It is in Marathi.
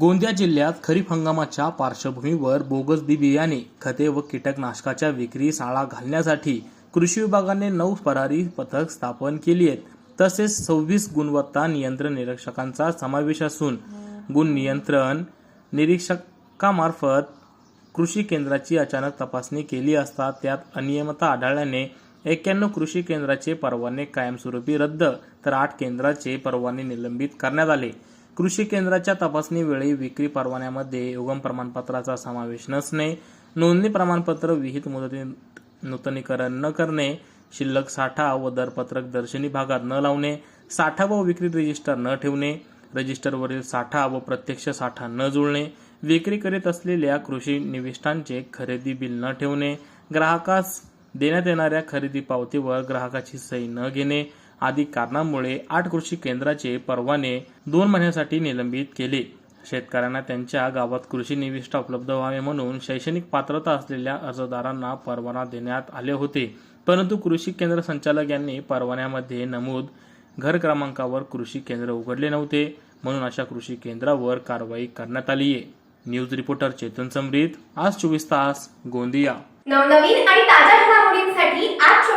गोंदिया जिल्ह्यात खरीप हंगामाच्या पार्श्वभूमीवर बोगस बी बियाणे खते व कीटकनाशकाच्या विक्री साळा घालण्यासाठी कृषी विभागाने नऊ फरारी पथक स्थापन केली आहेत. तसेच सव्वीस गुणवत्ता नियंत्रण निरीक्षकांचा समावेश असून गुण नियंत्रण निरीक्षकामार्फत कृषी केंद्राची अचानक तपासणी केली असता त्यात अनियमितता आढळल्याने एक्क्याण्णव कृषी केंद्राचे परवाने कायमस्वरूपी रद्द तर आठ केंद्राचे परवाने निलंबित करण्यात आले. कृषी केंद्राच्या तपासणीवेळी विक्री परवान्यामध्ये उगम प्रमाणपत्राचा समावेश नसणे नोंदणी प्रमाणपत्र विहित मुदतीत नूतनीकरण न करणे शिल्लक साठा व दरपत्रक दर्शनी भागात न लावणे साठा व विक्री रजिस्टर न ठेवणे रजिस्टरवरील साठा व प्रत्यक्ष साठा न जुळणे विक्री करीत असलेल्या कृषी निविष्ठांचे खरेदी बिल न ठेवणे ग्राहकास देण्यात येणाऱ्या खरेदी पावतीवर ग्राहकाची सही न घेणे आदी कारणांमुळे आठ कृषी केंद्राचे परवाने दोन महिन्यासाठी निलंबित केले. शेतकऱ्यांना त्यांच्या गावात कृषी निविष्ठा उपलब्ध व्हावे म्हणून शैक्षणिक पात्रता असलेल्या अर्जदारांना परवाना देण्यात आले होते. परंतु कृषी केंद्र संचालक यांनी परवान्यामध्ये नमूद घर क्रमांकावर कृषी केंद्र उघडले नव्हते म्हणून अशा कृषी केंद्रावर कारवाई करण्यात आली आहे. न्यूज रिपोर्टर चेतन समरीत आज चोवीस तास गोंदिया. नवनवीन आणि ताज्या घडामोडींसाठी आज